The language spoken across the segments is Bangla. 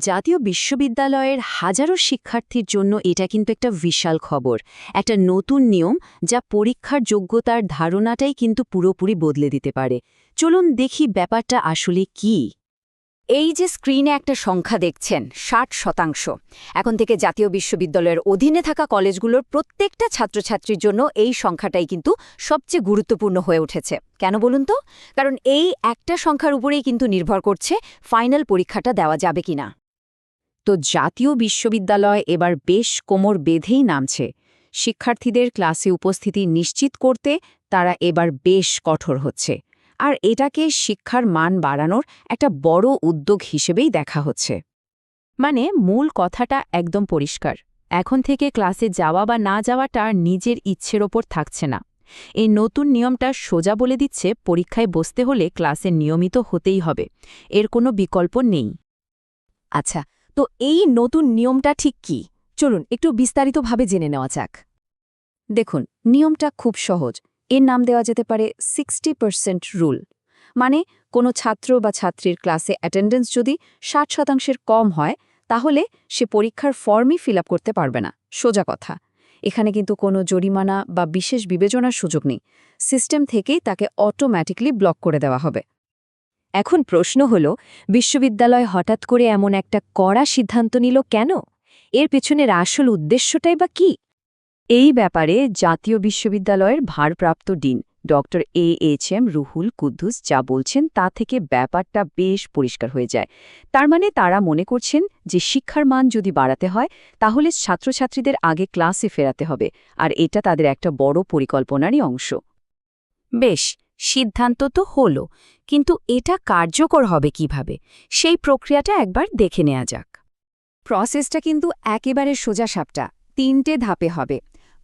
জাতীয় বিশ্ববিদ্যালয়ের হাজারো শিক্ষার্থীর জন্য এটা কিন্তু একটা বিশাল খবর। একটা নতুন নিয়ম যা পরীক্ষার যোগ্যতার ধারণাটাই কিন্তু পুরোপুরি বদলে দিতে পারে। চলুন দেখি ব্যাপারটা আসলে কি। এই যে স্ক্রিনে একটা সংখ্যা দেখছেন, ষাট শতাংশ। এখন থেকে জাতীয় বিশ্ববিদ্যালয়ের অধীনে থাকা কলেজগুলোর প্রত্যেকটা ছাত্রছাত্রীর জন্য এই সংখ্যাটাই কিন্তু সবচেয়ে গুরুত্বপূর্ণ হয়ে উঠেছে। কেন বলুন তো? কারণ এই একটা সংখ্যার উপরেই কিন্তু নির্ভর করছে ফাইনাল পরীক্ষাটা দেওয়া যাবে কিনা। তো জাতীয় বিশ্ববিদ্যালয় এবার বেশ কোমর বেঁধেই নামছে। শিক্ষার্থীদের ক্লাসে উপস্থিতি নিশ্চিত করতে তারা এবার বেশ কঠোর হচ্ছে। আর এটাকে শিক্ষার মান বাড়ানোর একটা বড় উদ্যোগ হিসেবেই দেখা হচ্ছে। মানে মূল কথাটা একদম পরিষ্কার। এখন থেকে ক্লাসে যাওয়া বা না যাওয়াটা নিজের ইচ্ছের ওপর থাকছে না। এই নতুন নিয়মটা সোজা বলে দিচ্ছে, পরীক্ষায় বসতে হলে ক্লাসে নিয়মিত হতেই হবে। এর কোনো বিকল্প নেই। আচ্ছা তো এই নতুন নিয়মটা ঠিক কি? চলুন, একটু বিস্তারিতভাবে জেনে নেওয়া যাক। দেখুন, নিয়মটা খুব সহজ। এর নাম দেওয়া যেতে পারে সিক্সটি পার্সেন্ট রুল মানে কোনো ছাত্র বা ছাত্রীর ক্লাসে অ্যাটেন্ডেন্স যদি ষাট শতাংশের কম হয়, তাহলে সে পরীক্ষার ফর্মই ফিল করতে পারবে না। সোজা কথা। এখানে কিন্তু কোনো জরিমানা বা বিশেষ বিবেচনার সুযোগ নেই। সিস্টেম থেকেই তাকে অটোম্যাটিকলি ব্লক করে দেওয়া হবে। এখন প্রশ্ন হল, বিশ্ববিদ্যালয় হঠাৎ করে এমন একটা কড়া সিদ্ধান্ত নিল কেন? এর পেছনের আসল উদ্দেশ্যটাই বা কি? এই ব্যাপারে জাতীয় বিশ্ববিদ্যালয়ের ভারপ্রাপ্ত dean Dr A H M Ruhul Quddus যা বলছেন তা থেকে ব্যাপারটা বেশ পরিষ্কার হয়ে যায়। তার মানে তারা মনে করছেন যে শিক্ষার মান যদি বাড়াতে হয়, তাহলে ছাত্রছাত্রীদের আগে ক্লাসে ফেরাতে হবে, আর এটা তাদের একটা বড় পরিকল্পনারই অংশ। বেশ, সিদ্ধান্ত তো হল কিন্তু এটা কার্যকর হবে কীভাবে, সেই প্রক্রিয়াটা একবার দেখে নেওয়া যাক। প্রসেসটা কিন্তু একেবারে সোজাসাপটা তিনটে ধাপে হবে।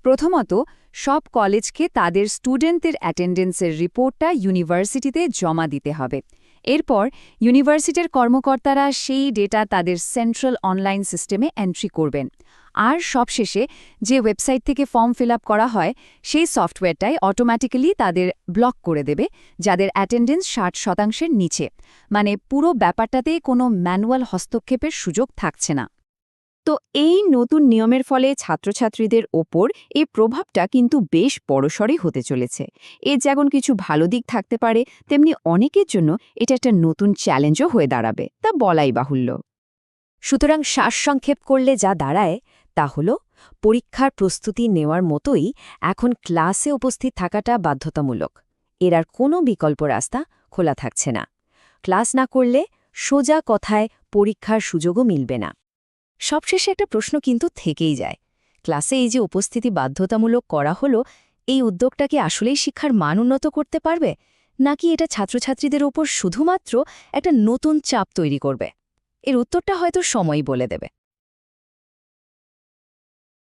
প্রথমত, সব কলেজকে তাদের স্টুডেন্টদের অ্যাটেন্ডেন্সের রিপোর্টটা ইউনিভার্সিটিতে জমা দিতে হবে। এরপর ইউনিভার্সিটির কর্মকর্তারা সেই ডেটা তাদের সেন্ট্রাল অনলাইন সিস্টেমে এন্ট্রি করবেন। আর সবশেষে যে ওয়েবসাইট থেকে ফর্ম ফিল করা হয়, সেই সফটওয়্যারটাই অটোম্যাটিক্যালি তাদের ব্লক করে দেবে, যাদের অ্যাটেন্ডেন্স ষাট শতাংশের নিচে। মানে পুরো ব্যাপারটাতে কোনো ম্যানুয়াল হস্তক্ষেপের সুযোগ থাকছে না। তো এই নতুন নিয়মের ফলে ছাত্রছাত্রীদের ওপর এই প্রভাবটা কিন্তু বেশ বড়সড়ই হতে চলেছে। এর যেমন কিছু ভালো দিক থাকতে পারে, তেমনি অনেকের জন্য এটা একটা নতুন চ্যালেঞ্জও হয়ে দাঁড়াবে, তা বলাই বাহুল্য। সুতরাং শ্বাসসংক্ষেপ করলে যা দাঁড়ায়, তা হল পরীক্ষার প্রস্তুতি নেওয়ার মতোই এখন ক্লাসে উপস্থিত থাকাটা বাধ্যতামূলক। এর আর কোনো বিকল্প রাস্তা খোলা থাকছে না। ক্লাস না করলে সোজা কথায় পরীক্ষার সুযোগও মিলবে না। সবশেষে একটা প্রশ্ন কিন্তু থেকেই যায়। ক্লাসে এই যে উপস্থিতি বাধ্যতামূলক করা হলো, এই উদ্যোগটা কি আসলেই শিক্ষার মান উন্নত করতে পারবে? নাকি এটা ছাত্রছাত্রীদের ওপর শুধুমাত্র একটা নতুন চাপ তৈরি করবে? এর উত্তরটা হয়তো সময়ই বলে দেবে।